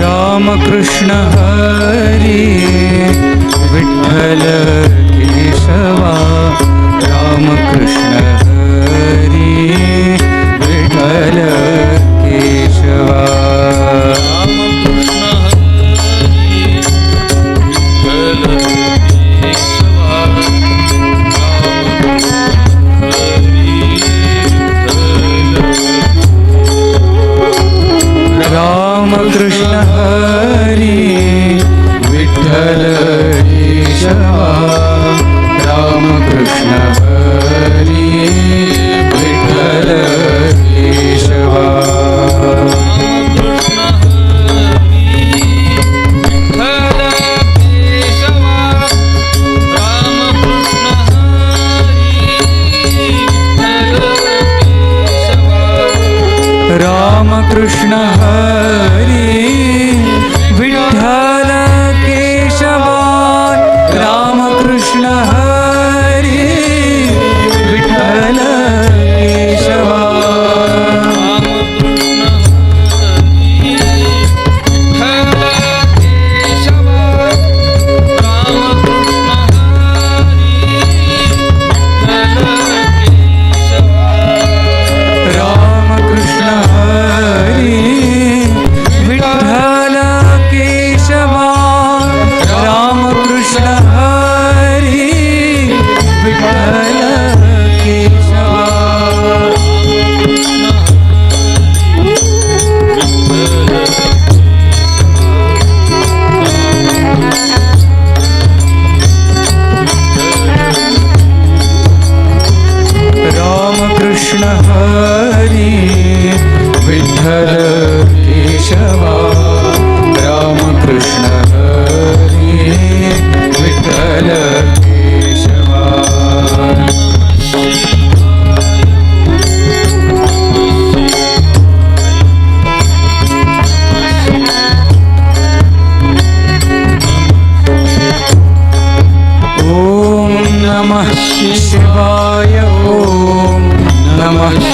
रामकृष्ण हरी विठ्ठल केशवा रामकृष्ण कृष्णः शिवाय ॐ नमः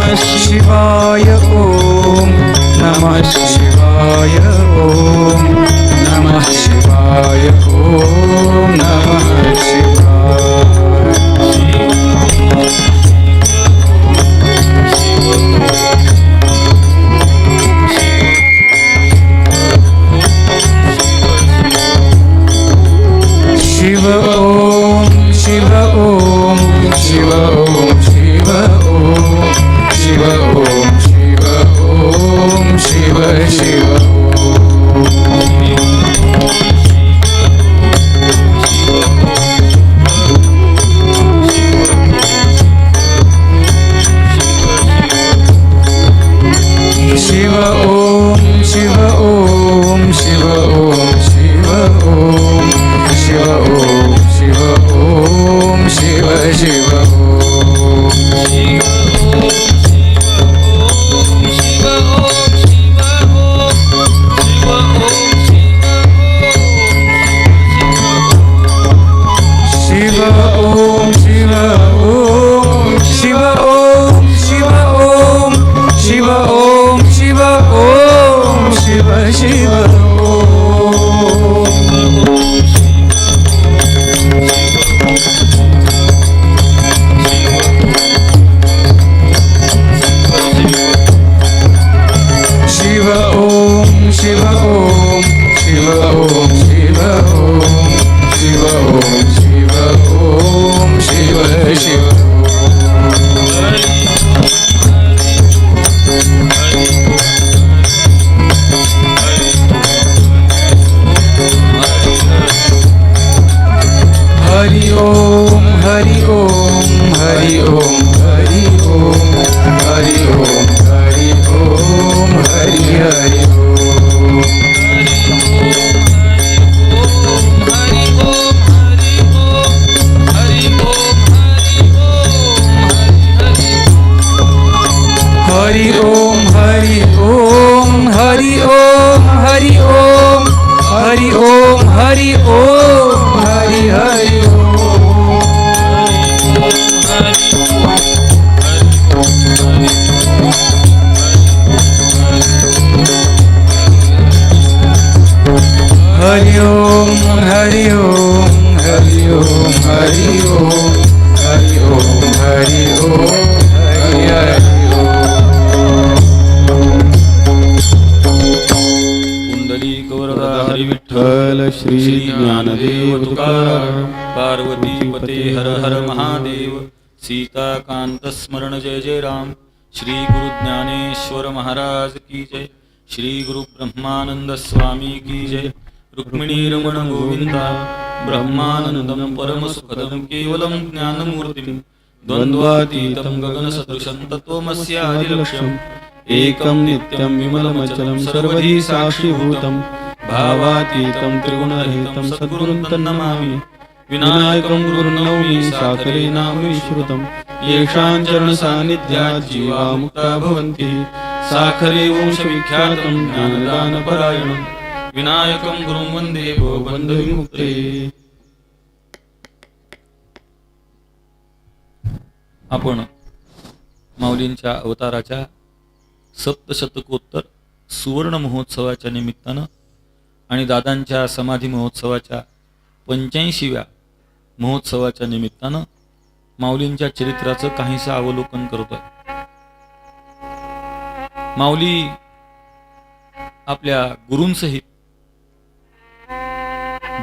शिवाय शिव शिव हरि ओम श्री ज्ञानदेव तुकाराम पार्वती पते हर हर महादेव। सीताकांत स्मरण जय जय राम। श्री गुरु ज्ञानेश्वर महाराज की जय। श्री गुरु ब्रह्मानंद स्वामी की जय। रुक्मिणी रमण गोविंदा। ब्रह्मानंदम परम सुखदम केवलम ज्ञानमूर्तिम द्वंद्वातीतं गगनसदृशं तत्त्वमस्यादिलक्ष्यम् एकं नित्यं विमलमचलं सर्वधी साक्षीभूतं। भावातीतं त्रिगुणरहितं सद्गुरुं तन्नमामि। विनायकं गुरुर्नौमि साकरे नाम विश्रुतं। येषां चरणसान्निध्यात् जीवा मुक्ता भवन्ति। साखरे वंशविख्यातं ज्ञानदानपरायणं। विनायकं गुरुं वन्दे भवबन्धविमुक्ते आपण माऊलींच्या अवताराच्या सप्तशतकोत्तर सुवर्ण महोत्सवाच्या निमित्तानं आणि दादांच्या समाधी महोत्सवाच्या पंच्याऐंशीव्या महोत्सवाच्या निमित्तानं माऊलींच्या चरित्राचं काहीसं अवलोकन करतोय. माऊली आपल्या गुरूंसहित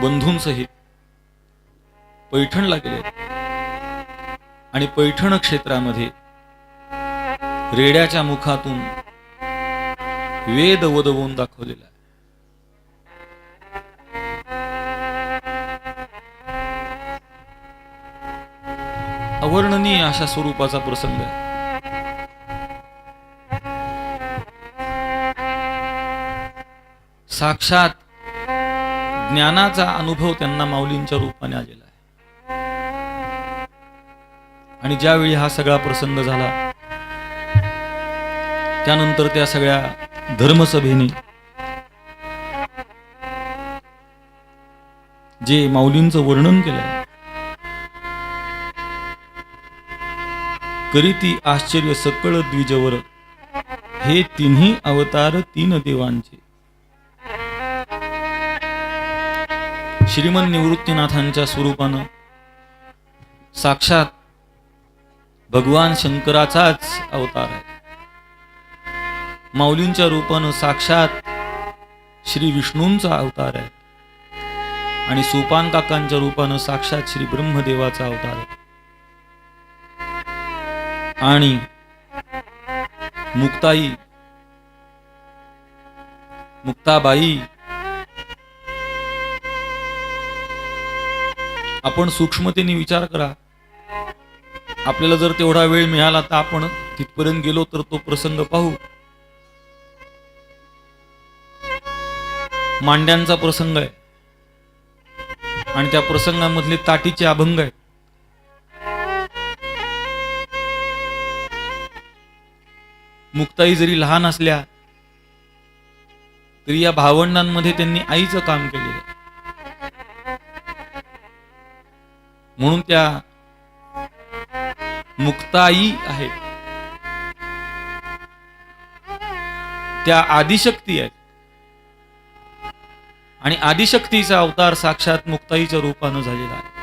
बंधूंसहित पैठणला गेले. आणि पैठण क्षेत्रामध्ये रेड्याच्या मुखातून वेद वदवून दाखवलेला आहे. अवर्णनीय अशा स्वरूपाचा प्रसंग. आहे साक्षात ज्ञानाचा अनुभव त्यांना माऊलींच्या रूपाने आलेला आहे. आणि ज्यावेळी हा सगळा प्रसंग झाला त्यानंतर त्या सगळ्या धर्मसभेने जे माऊलींचं वर्णन केलंय करीती आश्चर्य सकळ द्विजवर. हे तिन्ही अवतार तीन देवांचे. श्रीमन निवृत्तीनाथांच्या स्वरूपानं. साक्षात भगवान शंकराचाच अवतार आहे. माऊलींच्या रूपानं साक्षात श्री विष्णूंचा अवतार आहे. आणि सोपान काकांच्या रूपानं साक्षात श्री ब्रह्मदेवाचा अवतार आहे. आणि मुक्ताई मुक्ताबाई आपण सूक्ष्मतेने विचार करा. आपल्याला जर तेवढा वेळ मिळाला तर आपण तिथपर्यंत गेलो तर तो प्रसंग पाहू. मांड्यांचा प्रसंग आहे. आणि त्या प्रसंगामधले ताटीचे अभंग आहे मुक्ताई जरी लहान असल्या तरी या भावंडांमध्ये त्यांनी आईचं काम केलेलं म्हणून त्या मुक्ताई आहेत. त्या आदिशक्ती आहेत. आणि आदिशक्तीचा अवतार साक्षात मुक्ताईच्या रूपानं झालेला आहे.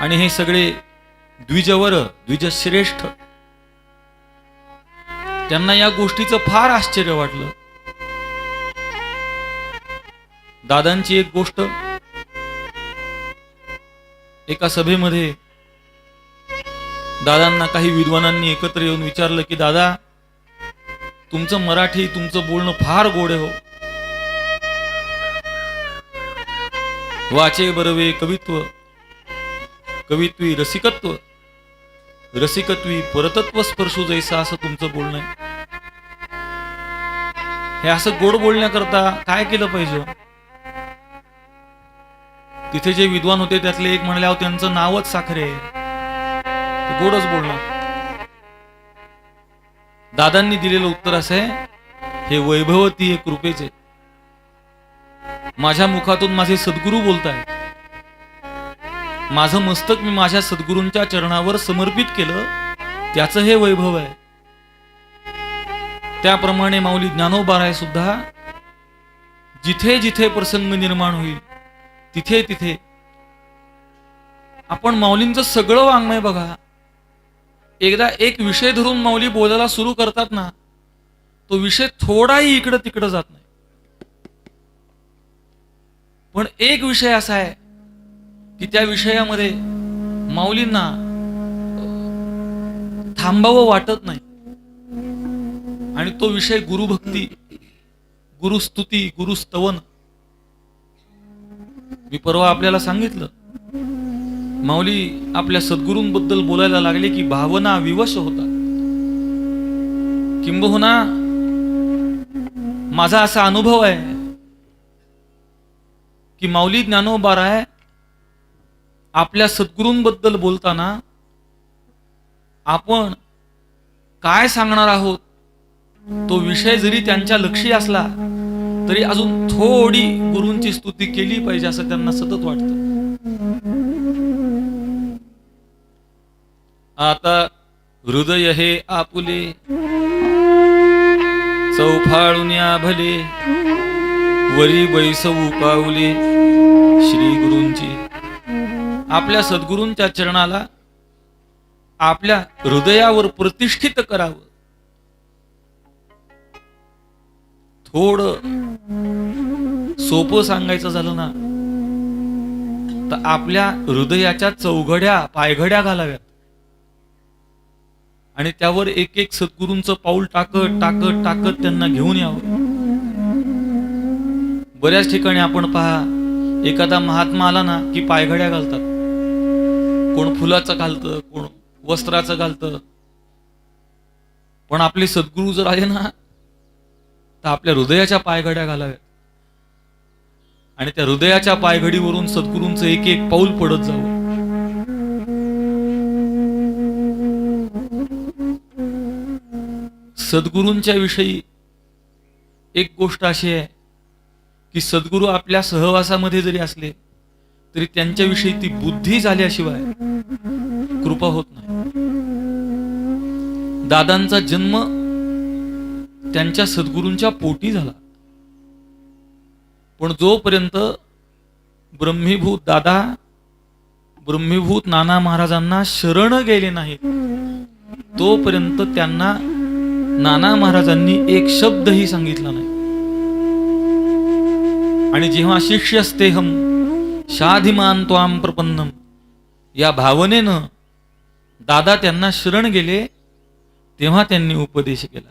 आणि हे सगळे द्विजवर द्विजश्रेष्ठ त्यांना या गोष्टीचं फार आश्चर्य वाटलं. दादांची एक गोष्ट. एका सभेमध्ये दादांना काही विद्वानांनी एकत्र येऊन विचारलं की दादा तुमचं मराठी तुमचं बोलणं फार गोडे हो. वाचे बरवे कवित्व कवित्वी रसिकत्व. रसिकत्वी परतत्व स्पर्शू जैसा असं तुमचं बोलणं आहे. हे असं गोड बोलण्याकरता काय केलं पाहिजे? तिथे जे विद्वान होते त्यातले एक म्हणले "अहो, त्यांचं नावच साखरे गोडच बोलणं दादांनी दिलेलं उत्तर असं आहे हे वैभवती हे कृपेचे माझ्या मुखातून माझे सद्गुरू बोलतायत. माझं मस्तक मी माझ्या सद्गुरूंच्या चरणावर समर्पित केलं त्याचं हे वैभव आहे. त्याप्रमाणे माऊली ज्ञानोबाराय सुद्धा जिथे जिथे प्रसंग निर्माण होईल तिथे तिथे. आपण माऊलींचं सगळं वाङ्मय बघा. एकदा एक विषय धरून माऊली बोलायला सुरू करतात ना तो विषय थोडाही इकडं तिकडं जात नाही. पण एक विषय असा आहे की त्या विषयामध्ये माऊलींना थांबावं वाटत नाही. आणि तो विषय गुरुभक्ती गुरुस्तुती गुरुस्तवन. मी परवा आपल्याला सांगितलं माऊली आपल्या सद्गुरूंबद्दल बोलायला लागले की भावना विवश होता किंबहुना माझा असा अनुभव आहे की माऊली ज्ञानोबाराय आपल्या सद्गुरूंबद्दल बोलताना आपण काय सांगणार आहोत? तो विषय जरी त्यांच्या लक्षी असला तरी अजून थोडी गुरूंची स्तुती केली पाहिजे असं त्यांना सतत वाटतं. आता हृदय हे आपुले चौफाळून भले वरी बैसवू पाऊले श्री गुरूंची आपल्या सद्गुरूंच्या चरणाला आपल्या हृदयावर प्रतिष्ठित करावं. थोड सोपं सांगायचं झालं ना तर आपल्या हृदयाच्या चौघड्या पायघड्या घालाव्यात. आणि त्यावर एक एक सद्गुरूंचं पाऊल टाकत टाकत टाकत त्यांना घेऊन यावं. बऱ्याच ठिकाणी आपण पहा एखादा महात्मा आला ना की पायघड्या घालतात. कोण फुलाचं घालतं कोण वस्त्राचं घालतं. पण आपले सद्गुरू जर आले ना तर आपल्या हृदयाच्या पायघड्या घालाव्यात. आणि त्या हृदयाच्या पायघडीवरून सद्गुरूंचं एक एक पाऊल पडत जावं. सद्गुरूंच्या विषयी एक गोष्ट अशी आहे की सद्गुरू आपल्या सहवासामध्ये जरी असले तरी त्यांच्याविषयी ती बुद्धी झाल्याशिवाय कृपा होत नाही. दादांचा जन्म त्यांच्या सद्गुरूंच्या पोटी झाला. पण जोपर्यंत ब्रह्मीभूत दादा ब्रह्मीभूत नाना महाराजांना शरण गेले नाहीत तोपर्यंत त्यांना नाना महाराजांनी एक शब्दही सांगितला नाही. आणि जेव्हा शिष्यस्ते हम शाधिमान त्वाम प्रपन्नम. या भावनेनं दादा त्यांना शरण गेले तेव्हा त्यांनी उपदेश केला.